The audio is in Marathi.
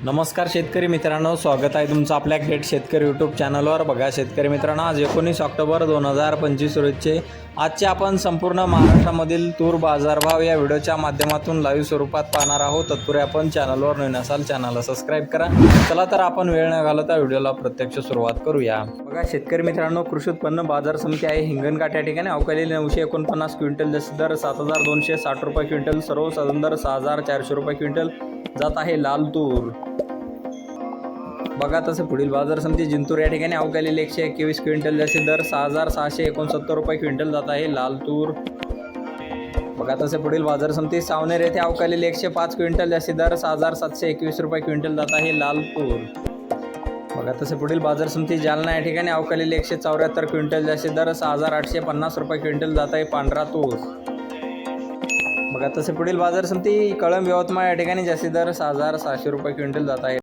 नमस्कार शेतकरी मित्रांनो स्वागत आहे तुमचं आपल्या ग्रेट शेतकरी यूट्यूब चॅनलवर बघा शेतकरी मित्रांनो आज एकोणीस ऑक्टोबर दोन हजार पंचवीस रोजचे आजचे आपण संपूर्ण महाराष्ट्रामधील तूर बाजारभाव या व्हिडिओच्या माध्यमातून लाईव्ह स्वरूपात पाहणार आहोत. तत्पूर्वी आपण चॅनलवर नवीन असाल चॅनलला सबस्क्राईब करा. चला तर आपण वेळ न घालवता व्हिडिओला प्रत्यक्ष सुरुवात करूया. बघा शेतकरी मित्रांनो कृषी उत्पन्न बाजार समिती आहे. हिंगणघाट या ठिकाणी अवकाली नऊशे एकोणपन्नास क्विंटल जसे दर सात हजार दोनशे साठ रुपये क्विंटल सर्वसाधारण दर सहा हजार चारशे रुपये क्विंटल जात आहे लाल तूर. बघा तसं पुढील बाजार समिती जिंतूर या ठिकाणी अवकालेले एकशे एकवीस क्विंटल जसे दर सहा हजार सहाशे एकोणसत्तर रुपये क्विंटल जात आहे लाल तूर बघा तसे पुढील बाजार समिती सावनेर येथे अवकालेले एकशे पाच क्विंटल जसे दर सहा हजार सातशे एकवीस रुपये क्विंटल जात आहे लाल तूर बघा तसे पुढील बाजार समिती जालना या ठिकाणी अवकालेले एकशे चौऱ्याहत्तर क्विंटल जसे दर सहा हजार आठशे पन्नास रुपये क्विंटल जात आहे पांढरा तूर बघा तसे पुढील बाजार समिती कळंब यवतमाळ या ठिकाणी जास्तीत दर सहा हजार सहाशे रुपये क्विंटल जात आहे.